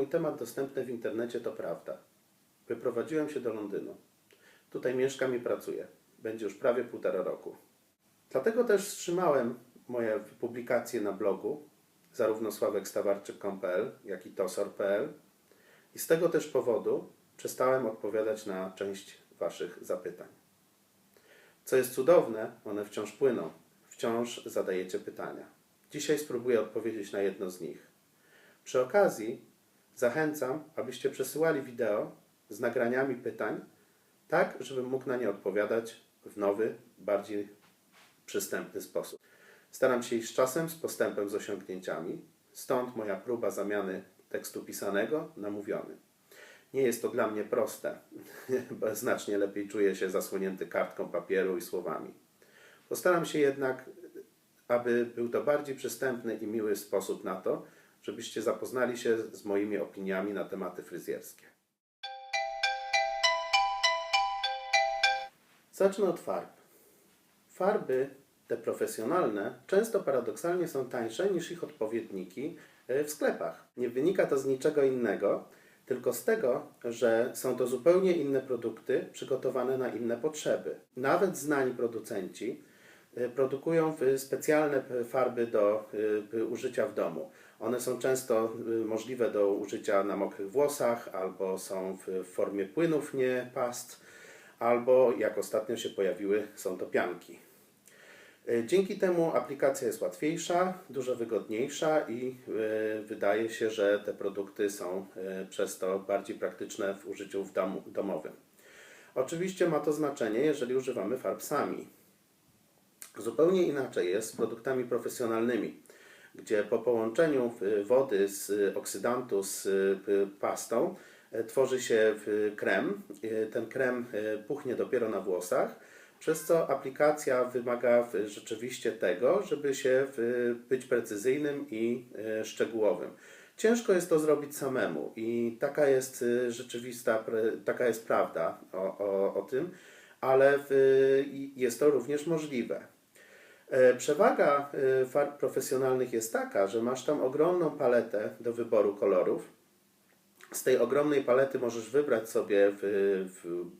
Mój temat dostępne w internecie to prawda. Wyprowadziłem się do Londynu. Tutaj mieszkam i pracuję. Będzie już prawie półtora roku. Dlatego też wstrzymałem moje publikacje na blogu, zarówno sławekstawarczyk.pl, jak i tosor.pl. I z tego też powodu przestałem odpowiadać na część Waszych zapytań. Co jest cudowne, one wciąż płyną, wciąż zadajecie pytania. Dzisiaj spróbuję odpowiedzieć na jedno z nich. Przy okazji zachęcam, abyście przesyłali wideo z nagraniami pytań, tak żebym mógł na nie odpowiadać w nowy, bardziej przystępny sposób. Staram się iść z czasem, z postępem, z osiągnięciami. Stąd moja próba zamiany tekstu pisanego na mówiony. Nie jest to dla mnie proste, bo znacznie lepiej czuję się zasłonięty kartką papieru i słowami. Postaram się jednak, aby był to bardziej przystępny i miły sposób na to, żebyście zapoznali się z moimi opiniami na tematy fryzjerskie. Zacznę od farb. Farby te profesjonalne często paradoksalnie są tańsze niż ich odpowiedniki e, w sklepach. Nie wynika to z niczego innego, tylko z tego, że są to zupełnie inne produkty przygotowane na inne potrzeby. Nawet znani producenci e, produkują specjalne farby do e, użycia w domu. One są często e, możliwe do użycia na mokrych włosach albo są w formie płynów, nie past, albo jak ostatnio się pojawiły, są to pianki. E, Dzięki temu aplikacja jest łatwiejsza, dużo wygodniejsza i e, wydaje się, że te produkty są przez to bardziej praktyczne w użyciu w domu, domowym. Oczywiście ma to znaczenie, jeżeli używamy farb sami. Zupełnie inaczej jest z produktami profesjonalnymi, gdzie po połączeniu y, wody z oksydantu z y, pastą y, tworzy się krem. Ten krem puchnie dopiero na włosach, przez co aplikacja wymaga rzeczywiście tego, żeby się być precyzyjnym i szczegółowym. Ciężko jest to zrobić samemu i taka jest rzeczywista, taka jest prawda o, o, o tym, ale jest to również możliwe. E, Przewaga e, farb profesjonalnych jest taka, że masz tam ogromną paletę do wyboru kolorów. Z tej ogromnej palety możesz wybrać sobie w, w,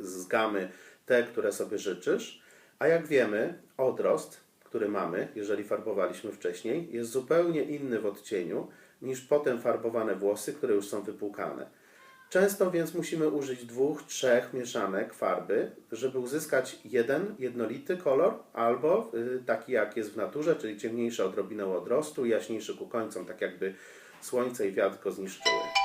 z gamy te, które sobie życzysz, a jak wiemy, odrost, który mamy, jeżeli farbowaliśmy wcześniej, jest zupełnie inny w odcieniu niż potem farbowane włosy, które już są wypłukane. Często więc musimy użyć dwóch, trzech mieszanek farby, żeby uzyskać jeden jednolity kolor, albo y, taki jak jest w naturze, czyli ciemniejszy odrobinę odrostu, jaśniejszy ku końcom, tak jakby słońce i wiatr go zniszczyły.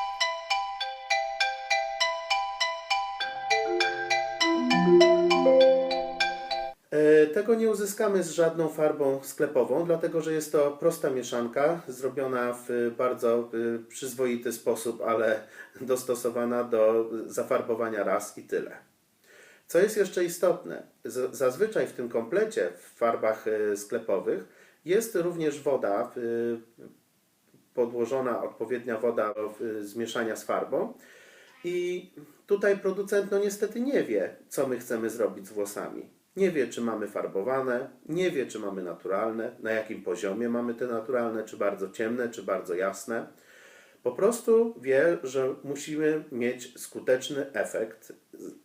Tego nie uzyskamy z żadną farbą sklepową, dlatego że jest to prosta mieszanka, zrobiona w bardzo y, przyzwoity sposób, ale dostosowana do zafarbowania raz i tyle. Co jest jeszcze istotne, zazwyczaj w tym komplecie, w farbach y, sklepowych, jest również woda, podłożona odpowiednia woda zmieszania z farbą. I tutaj producent no niestety nie wie, co my chcemy zrobić z włosami. Nie wie, czy mamy farbowane, nie wie, czy mamy naturalne, na jakim poziomie mamy te naturalne, czy bardzo ciemne, czy bardzo jasne. Po prostu wie, że musimy mieć skuteczny efekt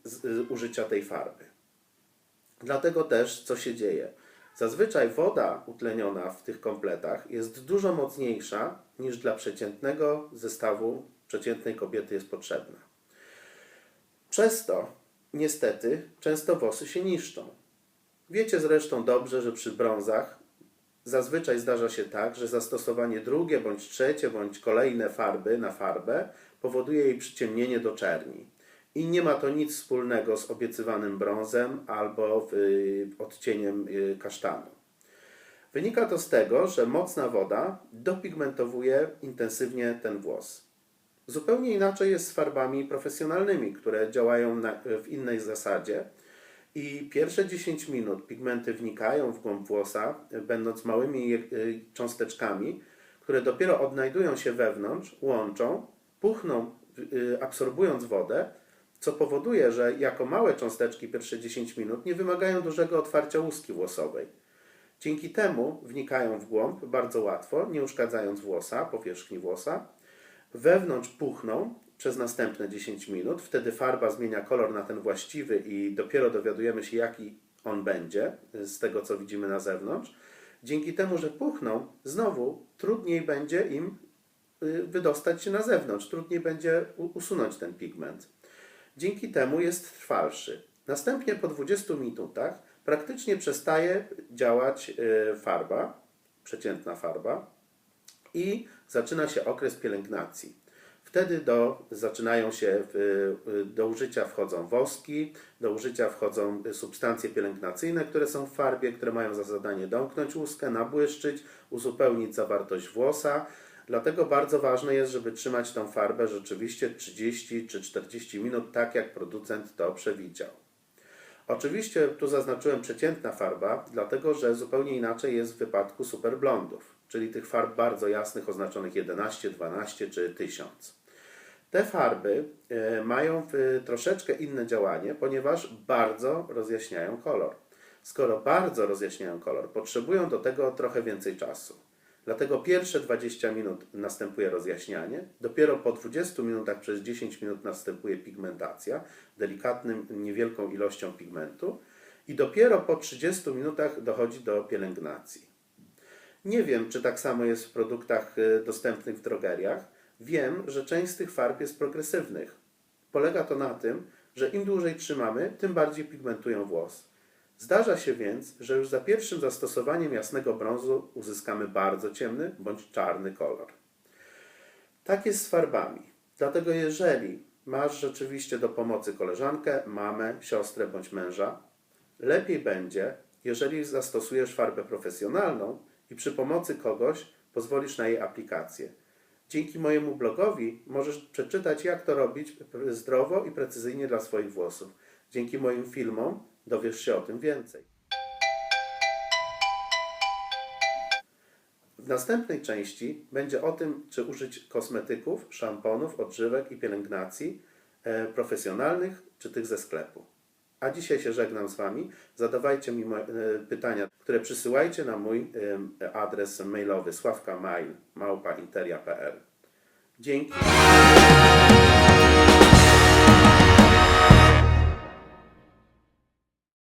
z, z użycia tej farby. Dlatego też, co się dzieje? Zazwyczaj woda utleniona w tych kompletach jest dużo mocniejsza niż dla przeciętnego zestawu przeciętnej kobiety jest potrzebna. Przez to, niestety, często włosy się niszczą. Wiecie zresztą dobrze, że przy brązach zazwyczaj zdarza się tak, że zastosowanie drugie, bądź trzecie, bądź kolejne farby na farbę powoduje jej przyciemnienie do czerni. I nie ma to nic wspólnego z obiecywanym brązem albo y, odcieniem y, kasztanu. Wynika to z tego, że mocna woda dopigmentowuje intensywnie ten włos. Zupełnie inaczej jest z farbami profesjonalnymi, które działają na, w innej zasadzie. I pierwsze 10 minut pigmenty wnikają w głąb włosa, będąc małymi y, cząsteczkami, które dopiero odnajdują się wewnątrz, łączą, puchną, y, absorbując wodę, co powoduje, że jako małe cząsteczki pierwsze 10 minut nie wymagają dużego otwarcia łuski włosowej. Dzięki temu wnikają w głąb bardzo łatwo, nie uszkadzając włosa, powierzchni włosa. Wewnątrz puchną przez następne 10 minut. Wtedy farba zmienia kolor na ten właściwy i dopiero dowiadujemy się, jaki on będzie z tego, co widzimy na zewnątrz. Dzięki temu, że puchną, znowu trudniej będzie im y, wydostać się na zewnątrz, trudniej będzie usunąć ten pigment. Dzięki temu jest trwalszy. Następnie po 20 minutach praktycznie przestaje działać y, farba, przeciętna farba i zaczyna się okres pielęgnacji. Wtedy do, zaczynają się, do użycia wchodzą woski, do użycia wchodzą substancje pielęgnacyjne, które są w farbie, które mają za zadanie domknąć łuskę, nabłyszczyć, uzupełnić zawartość włosa. Dlatego bardzo ważne jest, żeby trzymać tą farbę rzeczywiście 30 czy 40 minut, tak jak producent to przewidział. Oczywiście tu zaznaczyłem przeciętna farba, dlatego że zupełnie inaczej jest w wypadku superblondów, czyli tych farb bardzo jasnych oznaczonych 11, 12 czy 1000. Te farby e, mają e, troszeczkę inne działanie, ponieważ bardzo rozjaśniają kolor. Skoro bardzo rozjaśniają kolor, potrzebują do tego trochę więcej czasu. Dlatego pierwsze 20 minut następuje rozjaśnianie, dopiero po 20 minutach przez 10 minut następuje pigmentacja delikatnym, niewielką ilością pigmentu i dopiero po 30 minutach dochodzi do pielęgnacji. Nie wiem, czy tak samo jest w produktach y, dostępnych w drogeriach. Wiem, że część z tych farb jest progresywnych. Polega to na tym, że im dłużej trzymamy, tym bardziej pigmentują włos. Zdarza się więc, że już za pierwszym zastosowaniem jasnego brązu uzyskamy bardzo ciemny bądź czarny kolor. Tak jest z farbami. Dlatego jeżeli masz rzeczywiście do pomocy koleżankę, mamę, siostrę bądź męża, lepiej będzie, jeżeli zastosujesz farbę profesjonalną i przy pomocy kogoś pozwolisz na jej aplikację. Dzięki mojemu blogowi możesz przeczytać, jak to robić zdrowo i precyzyjnie dla swoich włosów. Dzięki moim filmom dowiesz się o tym więcej. W następnej części będzie o tym, czy użyć kosmetyków, szamponów, odżywek i pielęgnacji e, profesjonalnych, czy tych ze sklepu. A dzisiaj się żegnam z Wami. Zadawajcie mi e, pytania, które przysyłajcie na mój adres mailowy sławkamail małpa interia.pl. Dzięki.